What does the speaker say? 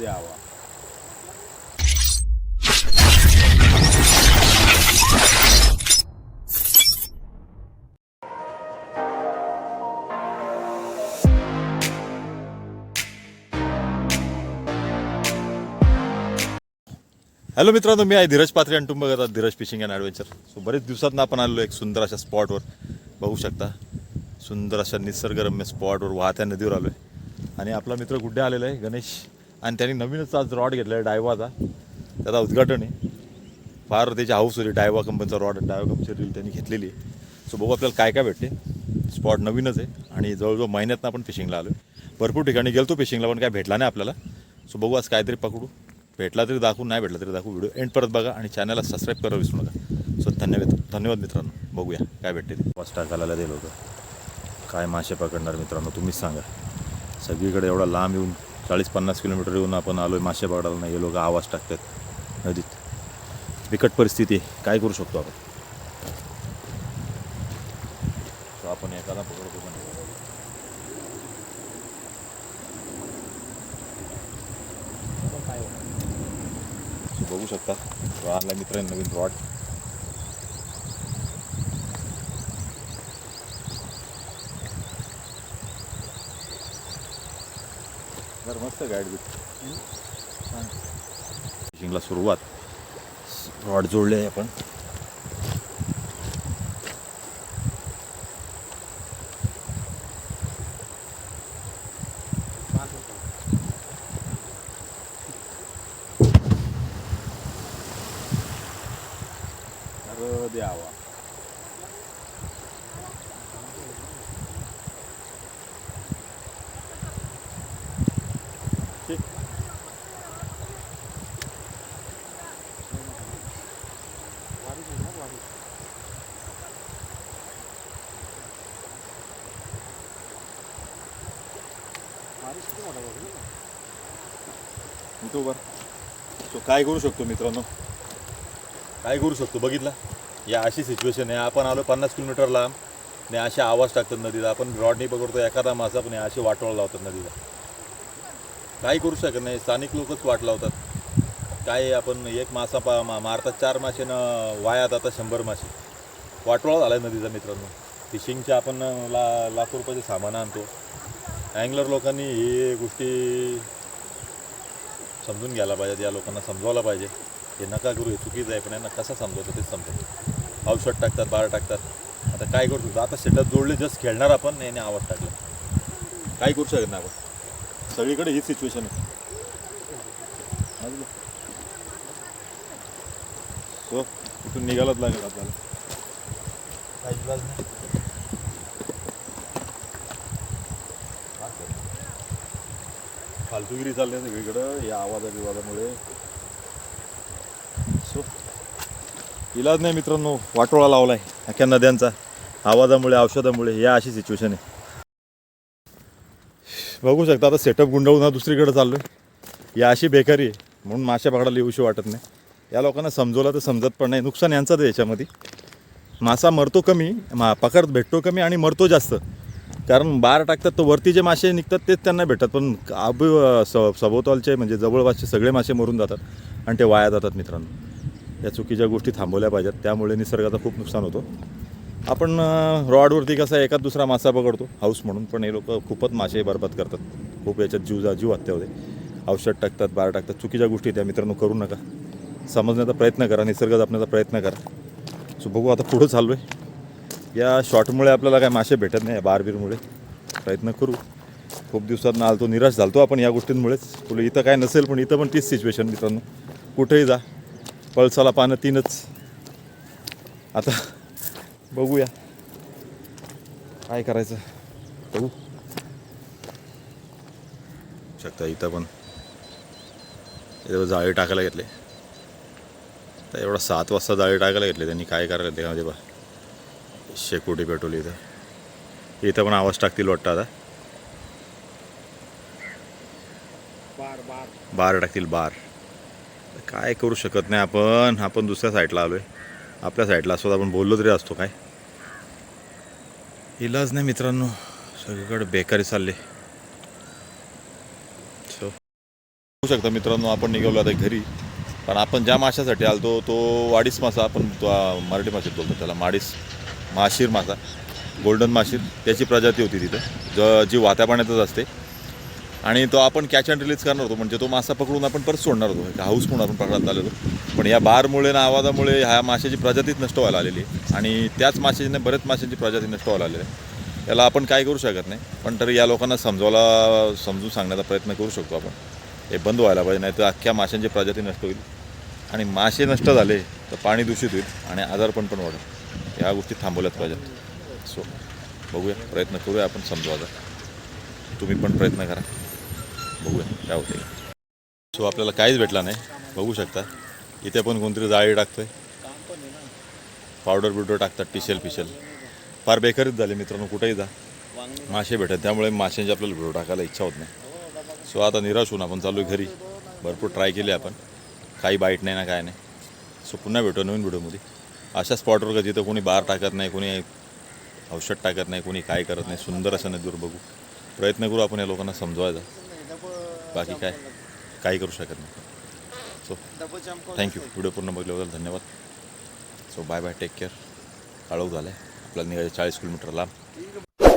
द्यावा. हॅलो मित्रांनो मी आहे धीरज पात्रे आणि तुम्ही बघत Dheeraj fishing and adventure. So बरेच दिवसात आपण आलेलो एक सुंदर अशा स्पॉटवर. बघू शकता सुंदर अशा निसर्गरम्य स्पॉटवर वाहत्या नदीवर आलो आहे आणि आपला मित्र गुड्डे आलेला आहे? गणेश. आणि त्यांनी नवीनच आज रॉड घेतला आहे डायवाचा. त्याचा उद्घाटन आहे. फार त्याची हाऊस होती डायवा कंपनीचा रॉड डायवा कंपनीची रील त्यांनी घेतलेली आहे. सो बघू आपल्याला काय काय भेटते. स्पॉट नवीनच आहे आणि जवळजवळ महिन्यातनं आपण फिशिंगला आलो आहे भरपूर ठिकाणी गेलतो फिशिंगला पण काय भेटला नाही आपल्याला. सो बघू आज काहीतरी पकडू. भेटला तरी दाखवू नाही भेटला तरी दाखवू. व्हिडिओ एंड परत बघा आणि चॅनलला सबस्क्राईब करायला विसरू नका. सो धन्यवाद धन्यवाद मित्रांनो. बघूया काय भेटते ते. घालायला टाकायला दिलं होतं काय मासे पकडणार मित्रांनो तुम्हीच सांगा. सगळीकडे एवढा लांब येऊन चाळीस पन्नास किलोमीटर येऊन आपण आलो आहे मासे पकडायला नाही हे लोक आवाज टाकतात नदीत. बिकट परिस्थिती आहे. काय करू शकतो आपण? आपण एखादा पकडतो पण बघू शकता. तो आणला नवीन रॉड तर मस्त गाईड बीट फिशिंगला सुरुवात. रॉड जोडले आहे आपण. द्यावा ठीक तो बर काय करू शकतो मित्रांनो? काय करू शकतो? बघितला? या अशी सिच्युएशन आहे. आपण आलो पन्नास किलोमीटर लांब आणि असे आवाज टाकतात नदीला. आपण रॉडनी पकडतो एखादा मासा पण असे वाटोळ लावतात नदीला. काही करू शकत नाही. स्थानिक लोकच वाट लावतात. काय आपण एक मासा पा मा मारतात चार मासे वायात आता शंभर मासे. वाटोळा झाला आहे नदीचा मित्रांनो. फिशिंगचे आपण ला लाखो रुपयाचे सामान आणतो. अँगलर लोकांनी ही गोष्टी समजून घ्यायला पाहिजे या लोकांना समजावलं पाहिजे. हे नका करू हे चुकीचं आहे. पण यांना कसं समजवतं तेच समजतं औषध टाकतात बार टाकतात. आता काय करू शकतो? आता शेतात जोडले जस्ट खेळणार आपण याने आवाज टाकला. काय करू शकत नाही आपण. सगळीकडे ही सिच्युएशन आहे. सो तिथून निघायलाच लागेल आपल्याला. नाही फालतूगिरी चालली आहे सगळीकडं या आवाजा विवादामुळे सो इलाज नाही मित्रांनो वाटोळा लावलाय अख्या नद्यांचा. आवाजामुळे औषधामुळे या अशी सिच्युएशन आहे. बघू शकता आता सेटअप गुंडवून हा दुसरीकडे चाललो आहे या अशी बेकारी आहे म्हणून मासे पकडायला येऊशी वाटत नाही. या लोकांना समजवलं तर समजत पण नाही. नुकसान यांचंच आहे याच्यामध्ये. मासा मरतो कमी मा पकड भेटतो कमी आणि मरतो जास्त. कारण बार टाकतात तर वरती जे मासे निघतात तेच त्यांना भेटतात. पण आबू स सभोवतालचे म्हणजे जवळपासचे सगळे मासे मरून जातात आणि ते वाया जातात मित्रांनो. या चुकीच्या गोष्टी थांबवल्या पाहिजेत. त्यामुळे निसर्गाचं खूप नुकसान होतं. आपण रॉडवरती कसं एखाद दुसरा मासा पकडतो हाऊस म्हणून पण हे लोक खूपच मासे बरबाद करतात. खूप याच्यात जीव जा जीव हत्या होते. औषध टाकतात बार टाकतात. चुकीच्या गोष्टी त्या मित्रांनो करू नका. समजण्याचा प्रयत्न करा निसर्ग जपण्याचा प्रयत्न करा. सो बघू आता पुढं चाललो आहे या शॉटमुळे आपल्याला काय मासे भेटत नाही बारबीरमुळे. प्रयत्न करू. खूप दिवसात ना आलतो निराश झालतो आपण या गोष्टींमुळेच. तुला इथं काय नसेल पण इथं पण तीच सिच्युएशन मित्रांनो. कुठेही जा. पळसाला पानं तीनच. आता बघूया. काय करायचं? बघू. शकता इथं पण. इथं जाळी टाकायला घेतले. तर एवढा सात वाजता जाळी टाकायला घेतले. त्यांनी काय करायला त्यामध्ये बा शेकोटी पेटवली इथं. इथं पण आवाज टाकतील वाटतं आता. बार टाकतील बार. काय करू शकत नाही आपण. आपण दुसऱ्या साईडला आलो आहे आपल्या साईडला असतो आपण बोललो तरी असतो काय? इलाज नाही मित्रांनो सगळीकडे बेकारी चालले. सो होऊ शकता मित्रांनो आपण निघालो आता घरी. पण आपण ज्या माशासाठी आलतो तो वाडीस मासा आपण मराठी भाषेत बोलतो त्याला माडीस माशीर मासा गोल्डन माशीर त्याची प्रजाती होती तिथं. ज जी वात्या पाण्यातच असते आणि तो आपण कॅच अँड रिलीज करणार होतो. म्हणजे तो मासा पकडून आपण परत सोडणार होतो. एक हाऊस म्हणून आपण पकडायला आलेलो पण या बारमुळे ना आवाजामुळे ह्या माशाची प्रजातीच नष्ट व्हायला आलेली आणि त्याच माशाने बऱ्याच माशांची प्रजाती नष्ट व्हायला आलेली आहे. याला आपण काय करू शकत नाही. पण तरी या लोकांना समजवायला समजून सांगण्याचा प्रयत्न करू शकतो आपण. हे बंद व्हायला पाहिजे नाही तर अख्ख्या माशांची प्रजाती नष्ट होईल. आणि मासे नष्ट झाले तर पाणी दूषित होईल आणि आजारपण पण वाढेल. या गोष्टी थांबवल्याच पाहिजेत सो बघूया प्रयत्न करूया आपण समजवायचा. तुम्ही पण प्रयत्न करा. बघूया काय होते सो आपल्याला काहीच भेटला नाही. बघू शकता. इथे पण कोणतरी जाळी टाकतोय. पावडर बिवडर टाकतात टिशेल पिशेल फार बेकारीच झाले मित्रांनो कुठेही जा. मासे भेटत त्यामुळे माशांची आपल्याला व्हिडिओ टाकायला इच्छा होत नाही. सो आता निराश होऊन आपण चालू आहे घरी. भरपूर ट्राय केली आपण. काही बाईट नाही ना काय नाही. सो पुन्हा भेटू नवीन व्हिडिओमध्ये अशा स्पॉटवर का जिथं कोणी बार टाकत नाही कोणी औषध टाकत नाही कोणी काय करत नाही सुंदर असं नदीवर बघू. प्रयत्न करू आपण या लोकांना समजवायचा. बाकी काय? काही करू शकत नाही. सो थँक्यू व्हिडिओ पूर्ण बघल्याबद्दल धन्यवाद. So bye bye take care काळोख झालं आहे आपल्याला निघायचं चाळीस किलोमीटर लांब